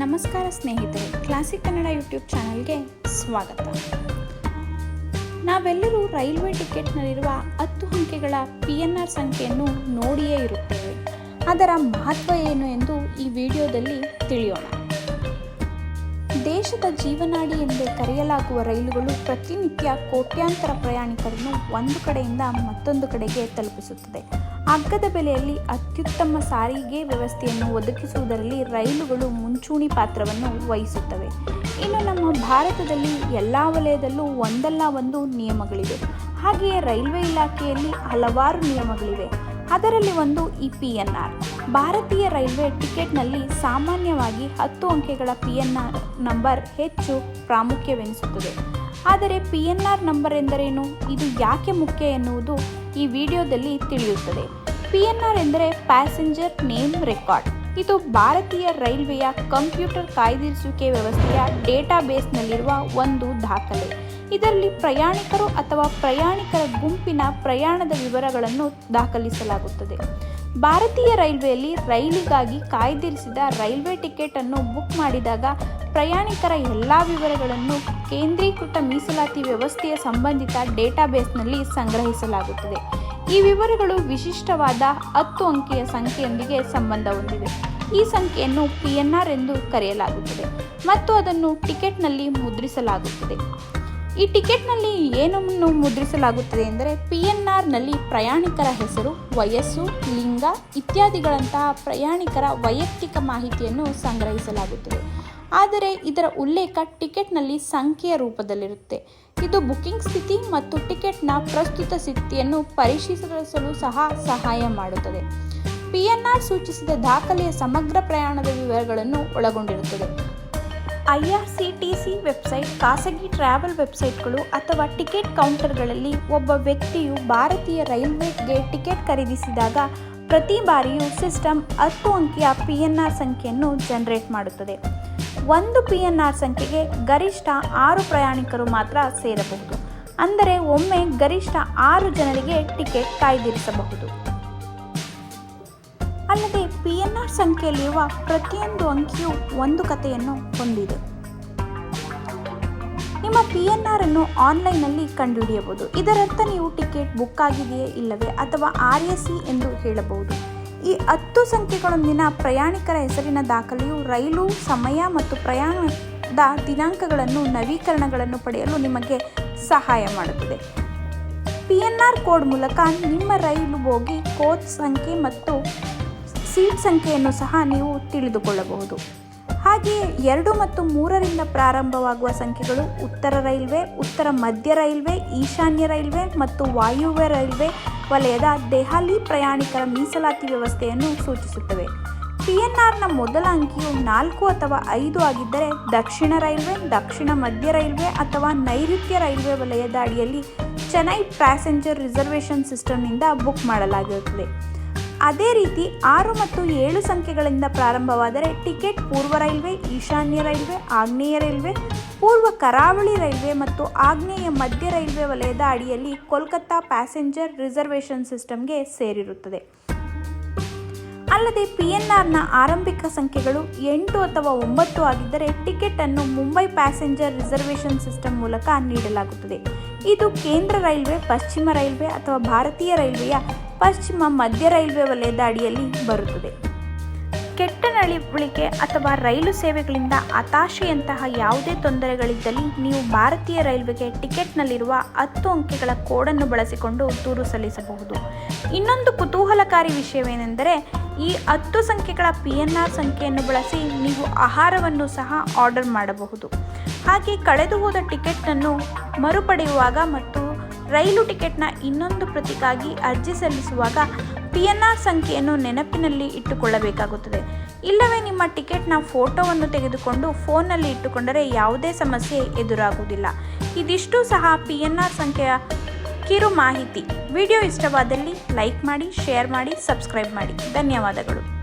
ನಮಸ್ಕಾರ ಸ್ನೇಹಿತರೆ classic Kannada YouTube ಚಾನಲ್ಗೆ ಸ್ವಾಗತ. ನಾವೆಲ್ಲರೂ ರೈಲ್ವೆ ಟಿಕೆಟ್ನಲ್ಲಿರುವ ಹತ್ತು ಅಂಕೆಗಳ ಪಿ ಎನ್ ಆರ್ ಸಂಖ್ಯೆಯನ್ನು ನೋಡಿಯೇ ಇರುತ್ತೇವೆ. ಅದರ ಮಹತ್ವ ಏನು ಎಂದು ಈ ವಿಡಿಯೋದಲ್ಲಿ ತಿಳಿಯೋಣ. ದೇಶದ ಜೀವನಾಡಿ ಎಂದೇ ಕರೆಯಲಾಗುವ ರೈಲುಗಳು ಪ್ರತಿನಿತ್ಯ ಕೋಟ್ಯಾಂತರ ಪ್ರಯಾಣಿಕರನ್ನು ಒಂದು ಕಡೆಯಿಂದ ಮತ್ತೊಂದು ಕಡೆಗೆ ತಲುಪಿಸುತ್ತದೆ. ಅಗ್ಗದ ಬೆಲೆಯಲ್ಲಿ ಅತ್ಯುತ್ತಮ ಸಾರಿಗೆ ವ್ಯವಸ್ಥೆಯನ್ನು ಒದಗಿಸುವುದರಲ್ಲಿ ರೈಲುಗಳು ಮುಂಚೂಣಿ ಪಾತ್ರವನ್ನು ವಹಿಸುತ್ತವೆ. ಇನ್ನು ನಮ್ಮ ಭಾರತದಲ್ಲಿ ಎಲ್ಲ ವಲಯದಲ್ಲೂ ಒಂದಲ್ಲ ಒಂದು ನಿಯಮಗಳಿವೆ. ಹಾಗೆಯೇ ರೈಲ್ವೆ ಇಲಾಖೆಯಲ್ಲಿ ಹಲವಾರು ನಿಯಮಗಳಿವೆ. ಅದರಲ್ಲಿ ಒಂದು ಇ ಪಿ ಎನ್ ಆರ್. ಭಾರತೀಯ ರೈಲ್ವೆ ಟಿಕೆಟ್ನಲ್ಲಿ ಸಾಮಾನ್ಯವಾಗಿ ಹತ್ತು ಅಂಕೆಗಳ ಪಿ ಎನ್ ಆರ್ ನಂಬರ್ ಹೆಚ್ಚು ಪ್ರಾಮುಖ್ಯವೆನಿಸುತ್ತದೆ. ಆದರೆ ಪಿ ಎನ್ ಆರ್ ನಂಬರ್ ಎಂದರೇನು? ಇದು ಯಾಕೆ ಮುಖ್ಯ ಎನ್ನುವುದು ಈ ವಿಡಿಯೋದಲ್ಲಿ ತಿಳಿಯುತ್ತದೆ. ಪಿ ಎನ್ ಆರ್ ಎಂದರೆ ಪ್ಯಾಸೆಂಜರ್ ನೇಮ್ ರೆಕಾರ್ಡ್ ಇದು ಭಾರತೀಯ ರೈಲ್ವೆಯ ಕಂಪ್ಯೂಟರ್ ಕಾಯ್ದಿರಿಸುವಿಕೆ ವ್ಯವಸ್ಥೆಯ ಡೇಟಾಬೇಸ್ನಲ್ಲಿರುವ ಒಂದು ದಾಖಲೆ. ಇದರಲ್ಲಿ ಪ್ರಯಾಣಿಕರು ಅಥವಾ ಪ್ರಯಾಣಿಕರ ಗುಂಪಿನ ಪ್ರಯಾಣದ ವಿವರಗಳನ್ನು ದಾಖಲಿಸಲಾಗುತ್ತದೆ. ಭಾರತೀಯ ರೈಲ್ವೆಯಲ್ಲಿ ರೈಲಿಗಾಗಿ ಕಾಯ್ದಿರಿಸಿದ ರೈಲ್ವೆ ಟಿಕೆಟ್ ಅನ್ನು ಬುಕ್ ಮಾಡಿದಾಗ ಪ್ರಯಾಣಿಕರ ಎಲ್ಲ ವಿವರಗಳನ್ನು ಕೇಂದ್ರೀಕೃತ ಮೀಸಲಾತಿ ವ್ಯವಸ್ಥೆಯ ಸಂಬಂಧಿತ ಡೇಟಾಬೇಸ್ನಲ್ಲಿ ಸಂಗ್ರಹಿಸಲಾಗುತ್ತದೆ. ಈ ವಿವರಗಳು ವಿಶಿಷ್ಟವಾದ ಹತ್ತು ಅಂಕಿಯ ಸಂಖ್ಯೆಯೊಂದಿಗೆ ಸಂಬಂಧ ಹೊಂದಿವೆ. ಈ ಸಂಖ್ಯೆಯನ್ನು ಪಿ ಎನ್ ಆರ್ ಎಂದು ಕರೆಯಲಾಗುತ್ತದೆ ಮತ್ತು ಅದನ್ನು ಟಿಕೆಟ್ನಲ್ಲಿ ಮುದ್ರಿಸಲಾಗುತ್ತದೆ. ಈ ಟಿಕೆಟ್ನಲ್ಲಿ ಏನನ್ನು ಮುದ್ರಿಸಲಾಗುತ್ತದೆ ಎಂದರೆ ಪಿ ಎನ್ ಆರ್ನಲ್ಲಿ ಪ್ರಯಾಣಿಕರ ಹೆಸರು, ವಯಸ್ಸು, ಲಿಂಗ ಇತ್ಯಾದಿಗಳಂತಹ ಪ್ರಯಾಣಿಕರ ವೈಯಕ್ತಿಕ ಮಾಹಿತಿಯನ್ನು ಸಂಗ್ರಹಿಸಲಾಗುತ್ತದೆ. ಆದರೆ ಇದರ ಉಲ್ಲೇಖ ಟಿಕೆಟ್ನಲ್ಲಿ ಸಂಖ್ಯೆಯ ರೂಪದಲ್ಲಿರುತ್ತೆ. ಇದು ಬುಕಿಂಗ್ ಸ್ಥಿತಿ ಮತ್ತು ಟಿಕೆಟ್ನ ಪ್ರಸ್ತುತ ಸ್ಥಿತಿಯನ್ನು ಪರಿಶೀಲಿಸಲು ಸಹ ಸಹಾಯ ಮಾಡುತ್ತದೆ. ಪಿ ಎನ್ ಆರ್ ಸೂಚಿಸಿದ ದಾಖಲೆಯ ಸಮಗ್ರ ಪ್ರಯಾಣದ ವಿವರಗಳನ್ನು ಒಳಗೊಂಡಿರುತ್ತದೆ. I R C T C website, ಖಾಸಗಿ ಟ್ರಾವೆಲ್ ವೆಬ್ಸೈಟ್ಗಳು ಅಥವಾ ಟಿಕೆಟ್ ಕೌಂಟರ್ಗಳಲ್ಲಿ ಒಬ್ಬ ವ್ಯಕ್ತಿಯು ಭಾರತೀಯ ರೈಲ್ವೆಗೆ ಟಿಕೆಟ್ ಖರೀದಿಸಿದಾಗ ಪ್ರತಿ ಬಾರಿಯೂ ಸಿಸ್ಟಮ್ ಹತ್ತು ಅಂಕಿಯ ಪಿ ಎನ್ ಆರ್ ಸಂಖ್ಯೆಯನ್ನು ಜನರೇಟ್ ಮಾಡುತ್ತದೆ. ಒಂದು ಪಿ ಎನ್ ಆರ್ ಸಂಖ್ಯೆಗೆ ಗರಿಷ್ಠ ಆರು ಪ್ರಯಾಣಿಕರು ಮಾತ್ರ ಸೇರಬಹುದು. ಅಂದರೆ ಒಮ್ಮೆ ಗರಿಷ್ಠ ಆರು ಜನರಿಗೆ ಟಿಕೆಟ್ ಕಾಯ್ದಿರಿಸಬಹುದು. ಅಲ್ಲದೆ ಪಿ ಎನ್ ಆರ್ ಸಂಖ್ಯೆಯಲ್ಲಿರುವ ಪ್ರತಿಯೊಂದು ಅಂಕಿಯು ಒಂದು ಕಥೆಯನ್ನು ಹೊಂದಿದೆ. ನಿಮ್ಮ ಪಿ ಎನ್ ಆರ್ ಅನ್ನು ಆನ್ಲೈನ್ನಲ್ಲಿ ಕಂಡುಹಿಡಿಯಬಹುದು. ಇದರರ್ಥ ನೀವು ಟಿಕೆಟ್ ಬುಕ್ ಆಗಿದೆಯೇ ಇಲ್ಲವೇ ಅಥವಾ ಆರ್ ಎಸ್ ಸಿ ಎಂದು ಹೇಳಬಹುದು. ಈ ಹತ್ತು ಸಂಖ್ಯೆಗಳೊಂದಿನ ಪ್ರಯಾಣಿಕರ ಹೆಸರಿನ ದಾಖಲೆಯು ರೈಲು, ಸಮಯ ಮತ್ತು ಪ್ರಯಾಣದ ದಿನಾಂಕಗಳನ್ನು ನವೀಕರಣಗಳನ್ನು ಪಡೆಯಲು ನಿಮಗೆ ಸಹಾಯ ಮಾಡುತ್ತದೆ. ಪಿ ಎನ್ ಆರ್ ಕೋಡ್ ಮೂಲಕ ನಿಮ್ಮ ರೈಲು ಬೋಗಿ ಕೋಚ್ ಸಂಖ್ಯೆ ಮತ್ತು ಸೀಟ್ ಸಂಖ್ಯೆಯನ್ನು ಸಹ ನೀವು ತಿಳಿದುಕೊಳ್ಳಬಹುದು. ಹಾಗೆಯೇ ಎರಡು ಮತ್ತು ಮೂರರಿಂದ ಪ್ರಾರಂಭವಾಗುವ ಸಂಖ್ಯೆಗಳು ಉತ್ತರ ರೈಲ್ವೆ, ಉತ್ತರ ಮಧ್ಯ ರೈಲ್ವೆ, ಈಶಾನ್ಯ ರೈಲ್ವೆ ಮತ್ತು ವಾಯುವ್ಯ ರೈಲ್ವೆ ವಲಯದ ದೆಹಲಿ ಪ್ರಯಾಣಿಕರ ಮೀಸಲಾತಿ ವ್ಯವಸ್ಥೆಯನ್ನು ಸೂಚಿಸುತ್ತವೆ. ಪಿ ಎನ್ ಆರ್ನ ಮೊದಲ ಅಂಕಿಯು ನಾಲ್ಕು ಅಥವಾ ಐದು ಆಗಿದ್ದರೆ ದಕ್ಷಿಣ ರೈಲ್ವೆ, ದಕ್ಷಿಣ ಮಧ್ಯ ರೈಲ್ವೆ ಅಥವಾ ನೈಋತ್ಯ ರೈಲ್ವೆ ವಲಯದ ಅಡಿಯಲ್ಲಿ ಚೆನ್ನೈ ಪ್ಯಾಸೆಂಜರ್ ರಿಸರ್ವೇಷನ್ ಸಿಸ್ಟಮ್ನಿಂದ ಬುಕ್ ಮಾಡಲಾಗಿರುತ್ತದೆ ಅದೇ ರೀತಿ ಆರು ಮತ್ತು ಏಳು ಸಂಖ್ಯೆಗಳಿಂದ ಪ್ರಾರಂಭವಾದರೆ ಟಿಕೆಟ್ ಪೂರ್ವ ರೈಲ್ವೆ, ಈಶಾನ್ಯ ರೈಲ್ವೆ, ಆಗ್ನೇಯ ರೈಲ್ವೆ, ಪೂರ್ವ ಕರಾವಳಿ ರೈಲ್ವೆ ಮತ್ತು ಆಗ್ನೇಯ ಮಧ್ಯ ರೈಲ್ವೆ ವಲಯದ ಅಡಿಯಲ್ಲಿ ಕೋಲ್ಕತ್ತಾ ಪ್ಯಾಸೆಂಜರ್ ರಿಸರ್ವೇಷನ್ ಸಿಸ್ಟಮ್ಗೆ ಸೇರಿರುತ್ತದೆ. ಅಲ್ಲದೆ ಪಿ ಎನ್ ಆರ್ನ ಆರಂಭಿಕ ಸಂಖ್ಯೆಗಳು ಎಂಟು ಅಥವಾ ಒಂಬತ್ತು ಆಗಿದ್ದರೆ ಟಿಕೆಟ್ ಅನ್ನು ಮುಂಬೈ ಪ್ಯಾಸೆಂಜರ್ ರಿಸರ್ವೇಷನ್ ಸಿಸ್ಟಮ್ ಮೂಲಕ ನೀಡಲಾಗುತ್ತದೆ. ಇದು ಕೇಂದ್ರ ರೈಲ್ವೆ, ಪಶ್ಚಿಮ ರೈಲ್ವೆ ಅಥವಾ ಭಾರತೀಯ ರೈಲ್ವೆಯ ಪಶ್ಚಿಮ ಮಧ್ಯ ರೈಲ್ವೆ ವಲಯದ ಅಡಿಯಲ್ಲಿ ಬರುತ್ತದೆ. ಕೆಟ್ಟ ನಡವಳಿಕೆ ಅಥವಾ ರೈಲು ಸೇವೆಗಳಿಂದ ಹತಾಶೆಯಂತಹ ಯಾವುದೇ ತೊಂದರೆಗಳಿದ್ದಲ್ಲಿ ನೀವು ಭಾರತೀಯ ರೈಲ್ವೆಗೆ ಟಿಕೆಟ್ನಲ್ಲಿರುವ ಹತ್ತು ಅಂಕೆಗಳ ಕೋಡನ್ನು ಬಳಸಿಕೊಂಡು ದೂರು ಸಲ್ಲಿಸಬಹುದು. ಇನ್ನೊಂದು ಕುತೂಹಲಕಾರಿ ವಿಷಯವೇನೆಂದರೆ, ಈ ಹತ್ತು ಸಂಖ್ಯೆಗಳ ಪಿ ಎನ್ ಆರ್ ಸಂಖ್ಯೆಯನ್ನು ಬಳಸಿ ನೀವು ಆಹಾರವನ್ನು ಸಹ ಆರ್ಡರ್ ಮಾಡಬಹುದು. ಹಾಗೆ ಕಳೆದು ಹೋದ ಟಿಕೆಟ್ನನ್ನು ಮರುಪಡೆಯುವಾಗ ಮತ್ತು ರೈಲು ಟಿಕೆಟ್ನ ಇನ್ನೊಂದು ಪ್ರತಿಗಾಗಿ ಅರ್ಜಿ ಸಲ್ಲಿಸುವಾಗ ಪಿ ಎನ್ ಆರ್ ಸಂಖ್ಯೆಯನ್ನು ನೆನಪಿನಲ್ಲಿ ಇಟ್ಟುಕೊಳ್ಳಬೇಕಾಗುತ್ತದೆ. ಇಲ್ಲವೇ ನಿಮ್ಮ ಟಿಕೆಟ್ನ ಫೋಟೋವನ್ನು ತೆಗೆದುಕೊಂಡು ಫೋನ್ನಲ್ಲಿ ಇಟ್ಟುಕೊಂಡರೆ ಯಾವುದೇ ಸಮಸ್ಯೆ ಎದುರಾಗುವುದಿಲ್ಲ. ಇದಿಷ್ಟು ಸಹ ಪಿ ಎನ್ ಆರ್ ಸಂಖ್ಯೆಯ ಕಿರು ಮಾಹಿತಿ ವಿಡಿಯೋ ಇಷ್ಟವಾದಲ್ಲಿ ಲೈಕ್ ಮಾಡಿ, ಶೇರ್ ಮಾಡಿ, ಸಬ್ಸ್ಕ್ರೈಬ್ ಮಾಡಿ. ಧನ್ಯವಾದಗಳು.